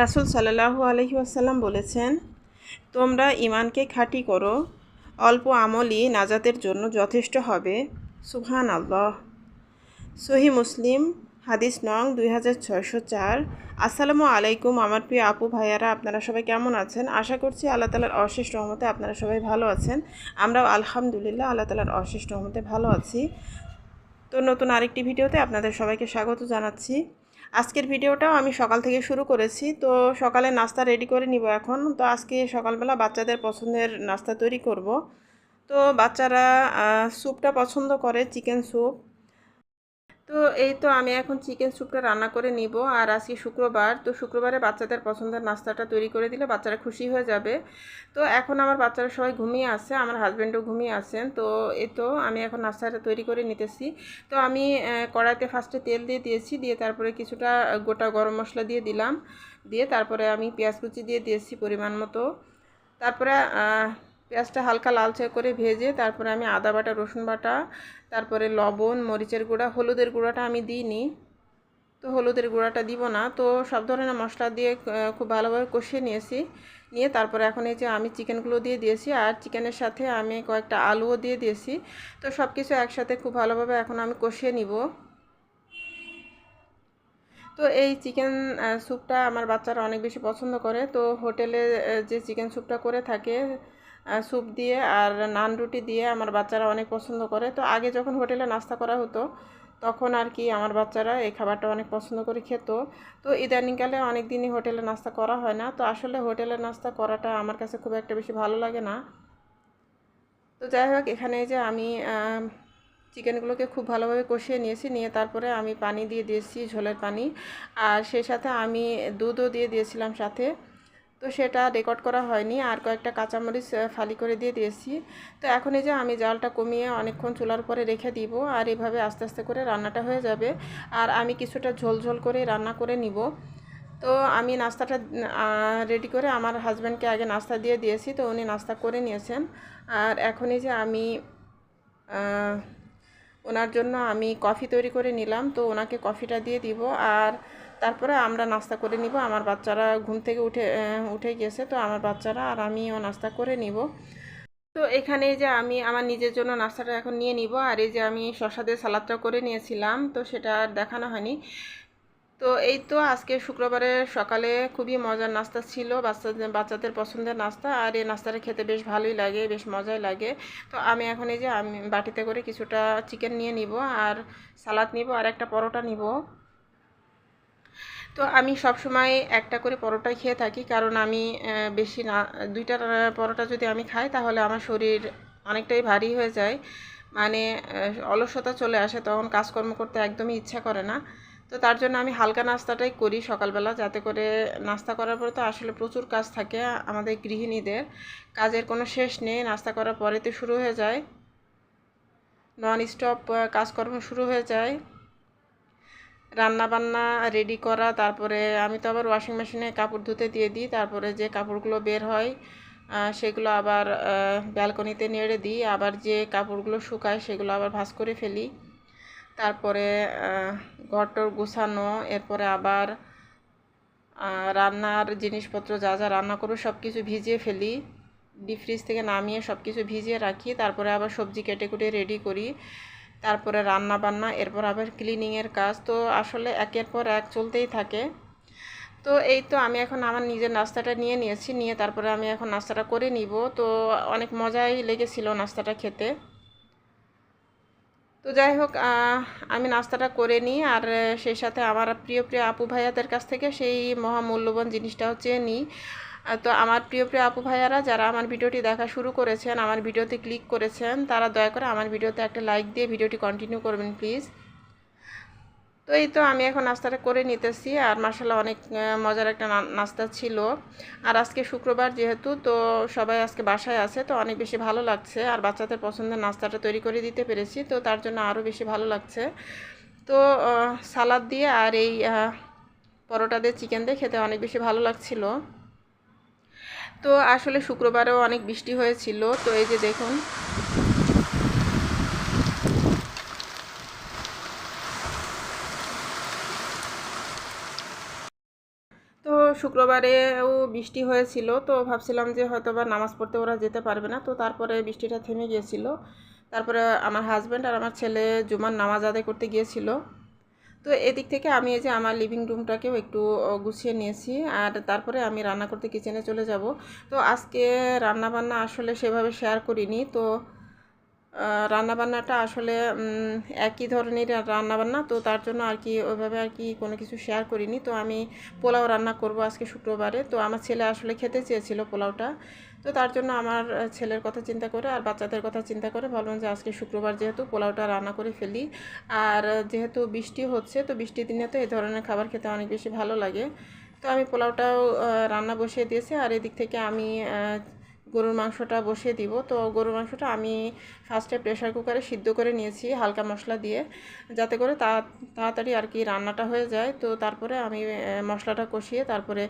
রাসুল সাল্লাহু আলহি আসাল্লাম বলেছেন, তোমরা ইমানকে খাঁটি করো, অল্প আমলই নাজাতের জন্য যথেষ্ট হবে। সুহান আল্লাহ সহি মুসলিম, হাদিস নং দুই হাজার ছয়শো চার। আসসালামু আলাইকুম আমার প্রিয় আপু ভাইয়ারা, আপনারা সবাই কেমন আছেন? আশা করছি আল্লাহ তালার অশেষ রহমতে আপনারা সবাই ভালো আছেন। আমরাও আলহামদুলিল্লাহ আল্লাহ তালার অশেষ রহমতে ভালো আছি। তো নতুন আরেকটি ভিডিওতে আপনাদের সবাইকে স্বাগত জানাচ্ছি। আজকের ভিডিওটাও আমি সকাল থেকে শুরু করেছি, তো সকালে নাস্তা রেডি করে নিব এখন। তো আজকে সকালবেলা বাচ্চাদের পছন্দের নাস্তা তৈরি করব। তো বাচ্চারা স্যুপটা পছন্দ করে চিকেন স্যুপ তো এই তো আমি এখন চিকেন স্যুপটা রান্না করে নিব। আর আজকে শুক্রবার, তো শুক্রবারে বাচ্চাদের পছন্দের নাস্তাটা তৈরি করে দিলে বাচ্চারা খুশি হয়ে যাবে। তো এখন আমার বাচ্চারা সবাই ঘুমিয়ে আছে, আমার হাজব্যান্ডও ঘুমিয়ে আছেন। তো এই তো আমি এখন নাস্তাটা তৈরি করে নিতেছি। তো আমি কড়াইতে ফার্স্টে তেল দিয়ে দিয়েছি, দিয়ে তারপরে কিছুটা গোটা গরম মশলা দিয়ে দিলাম। দিয়ে তারপরে আমি পেঁয়াজ কুচি দিয়ে দিয়েছি পরিমাণ মতো। তারপরে পেঁয়াজটা হালকা লালচে করে ভেজে তারপরে আমি আদা বাটা, রসুন বাটা, তারপরে লবণ, মরিচের গুঁড়া, হলুদের গুঁড়াটা আমি দিইনি। তো হলুদের গুঁড়াটা দিব না। তো সব ধরনের মশলা দিয়ে খুব ভালোভাবে কষিয়ে নিয়েছি। নিয়ে তারপরে এখন এই যে আমি চিকেনগুলো দিয়ে দিয়েছি আর চিকেনের সাথে আমি কয়েকটা আলুও দিয়ে দিয়েছি। তো সব কিছু একসাথে খুব ভালোভাবে এখন আমি কষিয়ে নিব। তো এই চিকেন স্যুপটা আমার বাচ্চারা অনেক বেশি পছন্দ করে। তো হোটেলে যে চিকেন স্যুপটা করে থাকে স্যুপ দিয়ে আর নান রুটি দিয়ে আমার বাচ্চারা অনেক পছন্দ করে। তো আগে যখন হোটেলে নাস্তা করা হতো, তখন আর কি আমার বাচ্চারা এই খাবারটা অনেক পছন্দ করে খেত। তো ইদানিংকালে অনেক দিনই হোটেলে নাস্তা করা হয় না। তো আসলে হোটেলে নাস্তা করাটা আমার কাছে খুব একটা বেশি ভালো লাগে না। তো যাই হোক, এখানে যে আমি চিকেনগুলোকে খুব ভালোভাবে কষিয়ে নিয়েছি। নিয়ে তারপরে আমি পানি দিয়ে দিয়েছি ঝোলের পানি। আর সেই সাথে আমি দুধও দিয়ে দিয়েছিলাম সাথে। তো সেটা রেকর্ড করা হয়নি। আর কয়েকটা কাঁচামরিচ ফালি করে দিয়ে দিয়েছি। তো এখন এই যে আমি জালটা কমিয়ে অনেকক্ষণ চুলার পরে রেখে দিব আর এভাবে আস্তে আস্তে করে রান্নাটা হয়ে যাবে। আর আমি কিছুটা ঝোল ঝোল করে রান্না করে নিব। তো আমি নাস্তাটা রেডি করে আমার হাজব্যান্ডকে আগে নাস্তা দিয়ে দিয়েছি। তো উনি নাস্তা করে নিয়েছেন। আর এখনই যে আমি ওনার জন্য আমি কফি তৈরি করে নিলাম। তো ওনাকে কফিটা দিয়ে দিব। আর তারপরে আমরা নাস্তা করে নিব। আমার বাচ্চারা ঘুম থেকে উঠে উঠে গেছে, তো আমার বাচ্চারা আর আমিও নাস্তা করে নিব। তো এখানে যে আমি আমার নিজের জন্য নাস্তাটা এখন নিয়ে নিব, আর এই যে আমি শশা সালাদটা করে নিয়েছিলাম, তো সেটা আর দেখানো হয়নি। তো এই তো আজকে শুক্রবারের সকালে খুবই মজার নাস্তা ছিল বাচ্চাদের বাচ্চাদের পছন্দের নাস্তা, আর এই নাস্তাটা খেতে বেশ ভালোই লাগে, বেশ মজাই লাগে। তো আমি এখন এই যে আমি বাটিতে করে কিছুটা চিকেন নিয়ে নিব, আর সালাদ নিব, আর একটা পরোটা নিব। তো আমি সব সময় একটা করে পরোটা খেয়ে থাকি, কারণ আমি বেশি না, দুইটা পরোটা যদি আমি খাই তাহলে আমার শরীর অনেকটাই ভারী হয়ে যায়। মানে অলসতা চলে আসে, তখন কাজকর্ম করতে একদমই ইচ্ছা করে না। তো তার জন্য আমি হালকা নাস্তাটাই করি সকালবেলা, যাতে করে নাস্তা করার পরে তো আসলে প্রচুর কাজ থাকে আমাদের গৃহিণীদের। কাজের কোনো শেষ নেই, নাস্তা করার পরে তো শুরু হয়ে যায়। নন স্টপ কাজকর্ম শুরু হয়ে যায়। রান্না বান্না রেডি করা, তারপরে আমি তো আবার ওয়াশিং মেশিনে কাপড় ধুতে দিয়ে দিই, তারপরে যে কাপড়গুলো বের হয় সেগুলো আবার ব্যালকনিতে নেড়ে দিই, আবার যে কাপড়গুলো শুকায় সেগুলো আবার ভাস করে ফেলি। তারপরে ঘরটর গুছানো, এরপরে আবার রান্নার জিনিসপত্র যা যা রান্না করব সব কিছু ভিজিয়ে ফেলি। ডিপ ফ্রিজ থেকে নামিয়ে সব কিছু ভিজিয়ে রাখি, তারপরে আবার সবজি কেটে কুটে রেডি করি। তারপরে রান্না বান্না এরপর আবার ক্লিনিংয়ের কাজ। তো আসলে একের পর এক চলতেই থাকে। তো এই তো আমি এখন আমার নিজের নাস্তাটা নিয়ে নিয়েছি, নিয়ে তারপরে আমি এখন নাস্তাটা করে নিব। তো অনেক মজাই লেগেছিল নাস্তাটা খেতে। তো যাই হোক আমি নাস্তাটা করে নিই আর সেই সাথে আমার প্রিয় প্রিয় আপু ভাইয়াদের কাছ থেকে সেই মহামূল্যবান জিনিসটা হচ্ছে নিই। তো আমার প্রিয় প্রিয় আপু ভাইয়ারা, যারা আমার ভিডিওটি দেখা শুরু করেছেন, আমার ভিডিওতে ক্লিক করেছেন, তারা দয়া করে আমার ভিডিওতে একটা লাইক দিয়ে ভিডিওটি কন্টিনিউ করবেন প্লিজ তো এই তো আমি এখন নাস্তাটা করে নিতেছি, আর মার্শাল্লাহ অনেক মজার একটা নাস্তা ছিল। আর আজকে শুক্রবার যেহেতু, তো সবাই আজকে বাসায় আছে, তো অনেক বেশি ভালো লাগছে, আর বাচ্চাদের পছন্দের নাস্তাটা তৈরি করে দিতে পেরেছি, তো তার জন্য আরও বেশি ভালো লাগছে। তো সালাদ দিয়ে আর এই পরোটা দিয়ে চিকেন দিয়ে খেতে অনেক বেশি ভালো লাগছিল। তো আসলে শুক্রবারেও অনেক বৃষ্টি হয়েছিল, তো এই যে দেখুন। তো শুক্রবারেও বৃষ্টি হয়েছিল, তো ভাবছিলাম যে হয়তো বা নামাজ পড়তে ওরা যেতে পারবে না, তো তারপরে বৃষ্টিটা থেমে গিয়েছিল। তারপরে আমার হাজব্যান্ড আর আমার ছেলে জুমার নামাজ আদায় করতে গিয়েছিল। তো এদিক থেকে আমি এই যে আমার লিভিং রুমটাকেও একটু গুছিয়ে নিয়েছি। আর তারপরে আমি রান্না করতে কিচেনে চলে যাব। তো আজকে রান্না বান্না আসলে সেভাবে শেয়ার করিনি। তো রান্নাবান্নাটা আসলে একই ধরনের রান্নাবান্না, তো তার জন্য আর কি ওইভাবে আর কি কোনো কিছু শেয়ার করিনি। তো আমি পোলাও রান্না করব আজকে শুক্রবারে। তো আমার ছেলে আসলে খেতে চেয়েছিল পোলাওটা। তো তার জন্য আমার ছেলের কথা চিন্তা করে আর বাচ্চাদের কথা চিন্তা করে ভাবলাম যে আজকে শুক্রবার যেহেতু পোলাওটা রান্না করে ফেলি। আর যেহেতু বৃষ্টি হচ্ছে, তো বৃষ্টির দিনে তো এই ধরনের খাবার খেতে অনেক বেশি ভালো লাগে। তো আমি পোলাওটাও রান্না বসিয়ে দিয়েছি। আর এদিক থেকে আমি গরুর মাংসটা বসিয়ে দিব। তো গরুর মাংসটা আমি ফার্স্টে প্রেশার কুকারে সিদ্ধ করে নিয়েছি হালকা মশলা দিয়ে, যাতে করে তা, তাড়াতাড়ি আর কি রান্নাটা হয়ে যায়। তো তারপরে আমি মশলাটা কষিয়ে তারপরে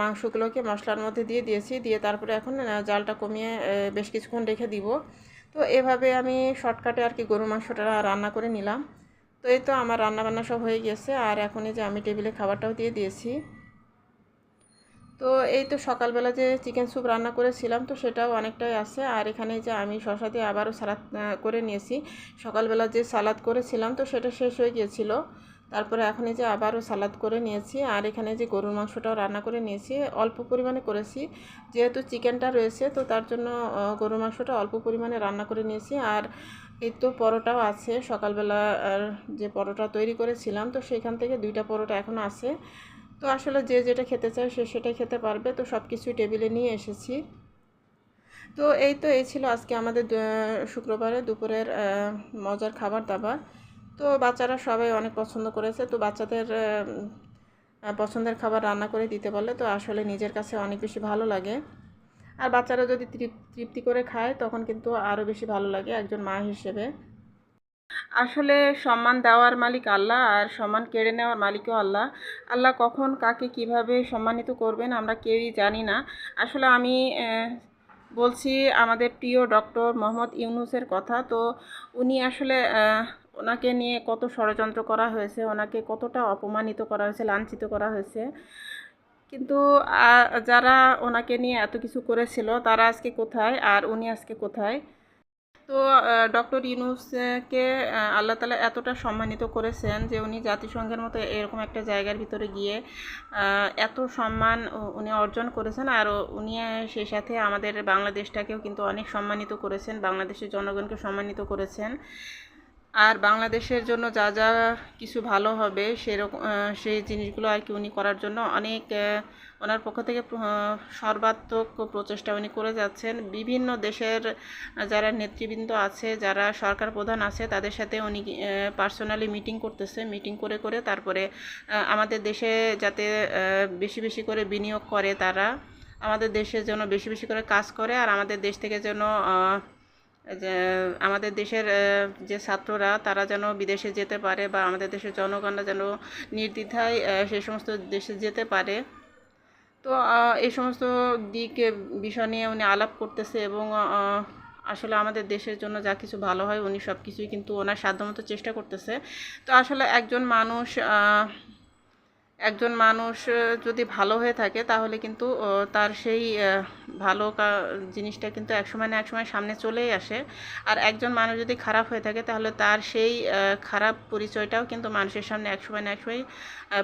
মাংসগুলোকে মশলার মধ্যে দিয়ে দিয়েছি। দিয়ে তারপরে এখন জালটা কমিয়ে বেশ কিছুক্ষণ রেখে দিব। তো এভাবে আমি শর্টকাটে আর কি গরুর মাংসটা রান্না করে নিলাম। তো এই তো আমার রান্নাবান্না সব হয়ে গেছে। আর এখন এই যে আমি টেবিলে খাবারটাও দিয়ে দিয়েছি। তো এই তো সকালবেলা যে চিকেন স্যুপ রান্না করেছিলাম, তো সেটাও অনেকটাই আছে। আর এখানে যে আমি শসা দিয়ে আবারও সালাদ করে নিয়েছি। সকালবেলা যে সালাদ করেছিলাম, তো সেটা শেষ হয়ে গিয়েছিল। তারপরে এখন যে আবারও সালাদ করে নিয়েছি। আর এখানে যে গরুর মাংসটাও রান্না করে নিয়েছি, অল্প পরিমাণে করেছি। যেহেতু চিকেনটা রয়েছে, তো তার জন্য গরুর মাংসটা অল্প পরিমাণে রান্না করে নিয়েছি। আর এই তো পরোটাও আছে। সকালবেলা যে পরোটা তৈরি করেছিলাম, তো সেখান থেকে দুইটা পরোটা এখন আছে। তো আসলে যে যেটা খেতে চায় সে সেটা খেতে পারবে। তো সব কিছুই টেবিলে নিয়ে এসেছি। তো এই তো, এই ছিল আজকে আমাদের শুক্রবারে দুপুরের মজার খাবার দাবার। তো বাচ্চারা সবাই অনেক পছন্দ করেছে। তো বাচ্চাদের পছন্দের খাবার রান্না করে দিতে বলে, তো আসলে নিজের কাছে অনেক বেশি ভালো লাগে। আর বাচ্চারা যদি তৃপ- তৃপ্তি করে খায়, তখন কিন্তু আরও বেশি ভালো লাগে একজন মা হিসেবে। আসলে সম্মান দেওয়ার মালিক আল্লাহ আর সম্মান কেড়ে নেওয়ার মালিকও আল্লাহ। আল্লাহ কখন কাকে কীভাবে সম্মানিত করবেন আমরা কেউই জানি না। আসলে আমি বলছি আমাদের প্রিয় ডক্টর মোহাম্মদ ইউনুসের কথা। তো উনি আসলে ওনাকে নিয়ে কত ষড়যন্ত্র করা হয়েছে, ওনাকে কতটা অপমানিত করা হয়েছে, লাঞ্ছিত করা হয়েছে। কিন্তু যারা ওনাকে নিয়ে এত কিছু করেছিল, তারা আজকে কোথায় আর উনি আজকে কোথায়? তো ডক্টর ইউনুসকে আল্লাহ তালা এতটা সম্মানিত করেছেন যে উনি জাতিসংঘের মতো এরকম একটা জায়গার ভিতরে গিয়ে এত সম্মান উনি অর্জন করেছেন। আর উনি সেই সাথে আমাদের বাংলাদেশটাকেও কিন্তু অনেক সম্মানিত করেছেন, বাংলাদেশের জনগণকে সম্মানিত করেছেন। আর বাংলাদেশের জন্য যা যা কিছু ভালো হবে, সেরকম সেই জিনিসগুলো আর কি উনি করার জন্য অনেক ওনার পক্ষ থেকে সর্বাত্মক প্রচেষ্টা উনি করে যাচ্ছেন। বিভিন্ন দেশের যারা নেতৃবৃন্দ আছে, যারা সরকার প্রধান আছে, তাদের সাথে উনি পার্সোনালি মিটিং করতেছে। মিটিং করে করে তারপরে আমাদের দেশে যাতে বেশি বেশি করে বিনিয়োগ করে তারা, আমাদের দেশের জন্য বেশি বেশি করে কাজ করে আর আমাদের দেশ থেকে যেন আমাদের দেশের যে ছাত্ররা, তারা যেন বিদেশে যেতে পারে বা আমাদের দেশের জনগণরা যেন নির্দ্বিধায় সে সমস্ত দেশে যেতে পারে। তো এই সমস্ত দিক বিষয় নিয়ে উনি আলাপ করতেছে এবং আসলে আমাদের দেশের জন্য যা কিছু ভালো হয় উনি সব কিছুই কিন্তু ওনার সাধ্যমতো চেষ্টা করতেছে। তো আসলে একজন মানুষ একজন মানুষ যদি ভালো হয়ে থাকে তাহলে কিন্তু তার সেই ভালো জিনিসটা কিন্তু একসময় না একসময় সামনে চলেই আসে। আর একজন মানুষ যদি খারাপ হয়ে থাকে তাহলে তার সেই খারাপ পরিচয়টাও কিন্তু মানুষের সামনে একসময় না একসময়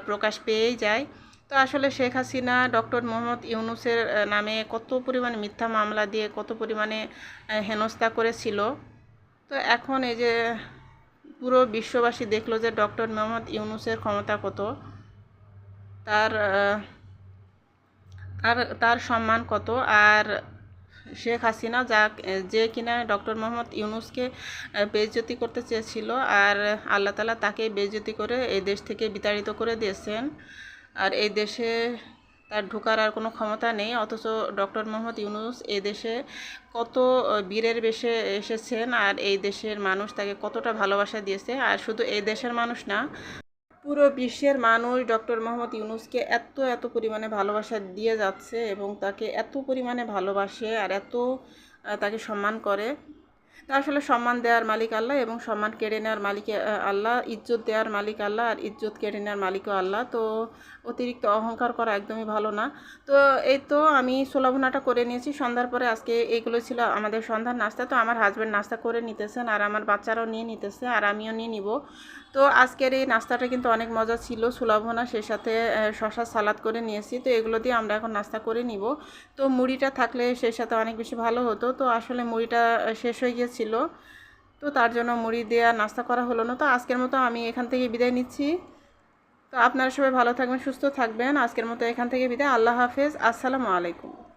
প্রকাশ পেয়েই যায়। তো আসলে শেখ হাসিনা ডক্টর মোহাম্মদ ইউনুসের নামে কত পরিমাণে মিথ্যা মামলা দিয়ে কত পরিমাণে হেনস্থা করেছিল। তো এখন এই যে পুরো বিশ্ববাসী দেখল যে ডক্টর মোহাম্মদ ইউনুসের ক্ষমতা কত তার তার তার সম্মান কত আর শেখ হাসিনা যা যে কিনা ডক্টর মোহাম্মদ ইউনুসকে আহ, বেইজ্জতি করতে চেয়েছিল আর আল্লাহ তালা তাকে বেইজ্জতি করে এই দেশ থেকে বিতাড়িত করে দিয়েছেন। আর এই দেশে তার ঢোকার আর কোনো ক্ষমতা নেই, অথচ ডক্টর মোহাম্মদ ইউনুস এই দেশে কত বীরের বেশে এসেছেন আর এই দেশের মানুষ তাকে কতটা ভালোবাসা দিয়েছে। আর শুধু এই দেশের মানুষ না, পুরো বিশ্বের মানুষ ডক্টর মোহাম্মদ ইউনুসকে এত এত পরিমাণে ভালোবাসা দিয়ে যাচ্ছে এবং তাকে এত পরিমাণে ভালোবাসে আর এত তাকে সম্মান করে। তো আসলে সম্মান দেওয়ার মালিক আল্লাহ এবং সম্মান কেড়ে নেওয়ার মালিক আল্লাহ, ইজ্জত দেওয়ার মালিক আল্লাহ আর ইজ্জত কেড়ে নেওয়ার মালিকও আল্লাহ। তো অতিরিক্ত অহংকার করা একদমই ভালো না। তো এই তো আমি সোলাভনাটা করে নিয়েছি। সন্ধ্যার পরে আজকে এইগুলো ছিল আমাদের সন্ধ্যার নাস্তা। তো আমার হাজব্যান্ড নাস্তা করে নিতেছেন আর আমার বাচ্চারাও নিয়ে নিতেছে আর আমিও নিয়ে নিব। তো আজকের এই নাস্তাটা কিন্তু অনেক মজা ছিল সুলাভনা সে সাথে আহ, শশা সালাদ করে নিয়েছি। তো এগুলো দিয়ে আমরা এখন নাস্তা করে নিব। তো মুড়িটা থাকলে সেই সাথে অনেক বেশি ভালো হতো। তো আসলে মুড়িটা শেষ হয়ে গিয়েছিল। তো তার জন্য মুড়ি দেওয়া নাস্তা করা হলো না। তো আজকের মতো আমি এখান থেকে বিদায় নিচ্ছি। তো আপনারা সবাই ভালো থাকবেন সুস্থ থাকবেন। আজকের মতো এখান থেকে বিদায়। আল্লাহ হাফেজ। আসসালামু আলাইকুম।